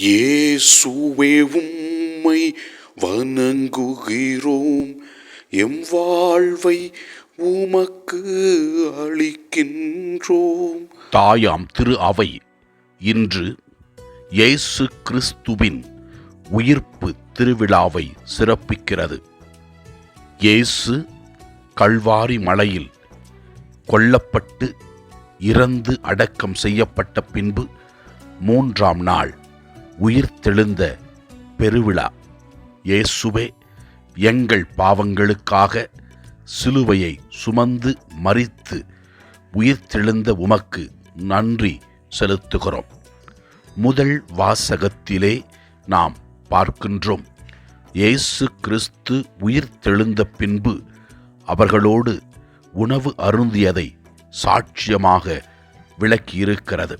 இயேசுவே உம்மை வணங்குகிறோம். எம் வாழ்வை உமக்கு அளிக்கின்றோம். தாயாம் திரு அவை. இன்று இயேசு கிறிஸ்துவின் உயிர்ப்பு திருவிழாவை சிறப்பிக்கிறது. இயேசு கல்வாரி மலையில் கொல்லப்பட்டு இறந்து அடக்கம் செய்யப்பட்ட பின்பு மூன்றாம் நாள் உயிர்த்தெழுந்த பெருவிழா. இயேசுவே எங்கள் பாவங்களுக்காக சிலுவையை சுமந்து மறித்து உயிர்த்தெழுந்த உமக்கு நன்றி செலுத்துகிறோம். முதல் வாசகத்திலே நாம் பார்க்கின்றோம். இயேசு கிறிஸ்து உயிர்த்தெழுந்த பின்பு அவர்களோடு உணவு அருந்தியதை சாட்சியமாக விளக்கியிருக்கிறது.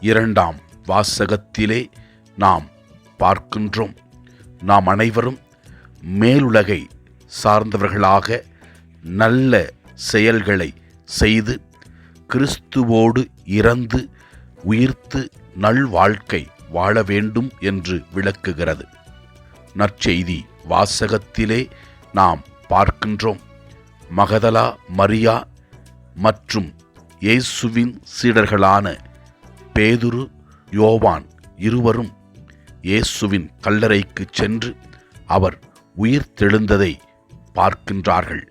இரண்டாம் வாசகத்திலே நாம் பார்க்கின்றோம். நாம் அனைவரும் மேலுலகை சார்ந்தவர்களாக நல்ல செயல்களை செய்து கிறிஸ்துவோடு இறந்து உயிர்த்து நல்வாழ்க்கை வாழ வேண்டும் என்று விளக்குகிறது. நற்செய்தி வாசகத்திலே நாம் பார்க்கின்றோம். மகதலா மரியா மற்றும் இயேசுவின் சீடர்களான பேதுரு யோவான் இருவரும் இயேசுவின் கல்லறைக்கு சென்று அவர் உயிர் தெழுந்ததை பார்க்கின்றார்கள்.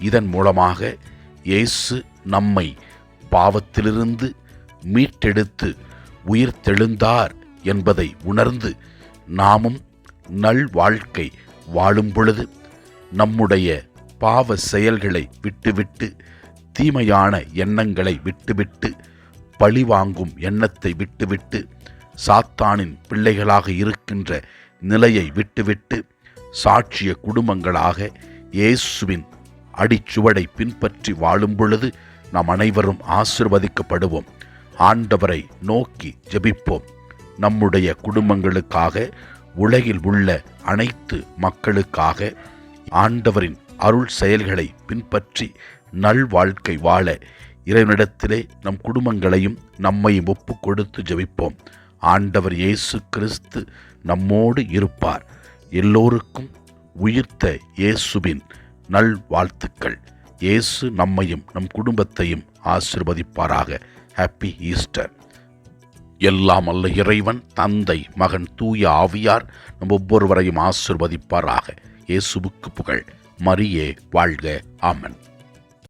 இதன் மூலமாக இயேசு நம்மை பாவத்திலிருந்து மீட்டெடுத்து உயிர் தெழுந்தார் என்பதை உணர்ந்து நாமும் நல் வாழ்க்கை வாழும் பொழுது நம்முடைய பாவ செயல்களை விட்டுவிட்டு தீமையான எண்ணங்களை விட்டுவிட்டு பழிவாங்கும் எண்ணத்தை விட்டுவிட்டு சாத்தானின் பிள்ளைகளாக இருக்கின்ற நிலையை விட்டுவிட்டு சாட்சிய குடும்பங்களாக இயேசுவின் அடிச்சுவடை பின்பற்றி வாழும் பொழுது நாம் அனைவரும் ஆசிர்வதிக்கப்படுவோம். ஆண்டவரை நோக்கி ஜெபிப்போம். நம்முடைய குடும்பங்களுக்காக உலகில் உள்ள அனைத்து மக்களுக்காக ஆண்டவரின் அருள் செயல்களை பின்பற்றி நல்வாழ்க்கை வாழ இறைவனிடத்திலே நம் குடும்பங்களையும் நம்மையும் ஒப்பு கொடுத்து ஜெபிப்போம். ஆண்டவர் இயேசு கிறிஸ்து நம்மோடு இருப்பார். எல்லோருக்கும் உயிர்த்த இயேசுவின் நல் வாழ்த்துக்கள் இயேசு நம்மையும் நம் குடும்பத்தையும் ஆசிர்வதிப்பாராக. ஹாப்பி ஈஸ்டர் எல்லாம் அல்ல இறைவன் தந்தை மகன் தூய ஆவியார் நம் ஒவ்வொருவரையும் ஆசிர்வதிப்பாராக. இயேசுவுக்கு புகழ். மரியே வாழ்க. ஆமன்.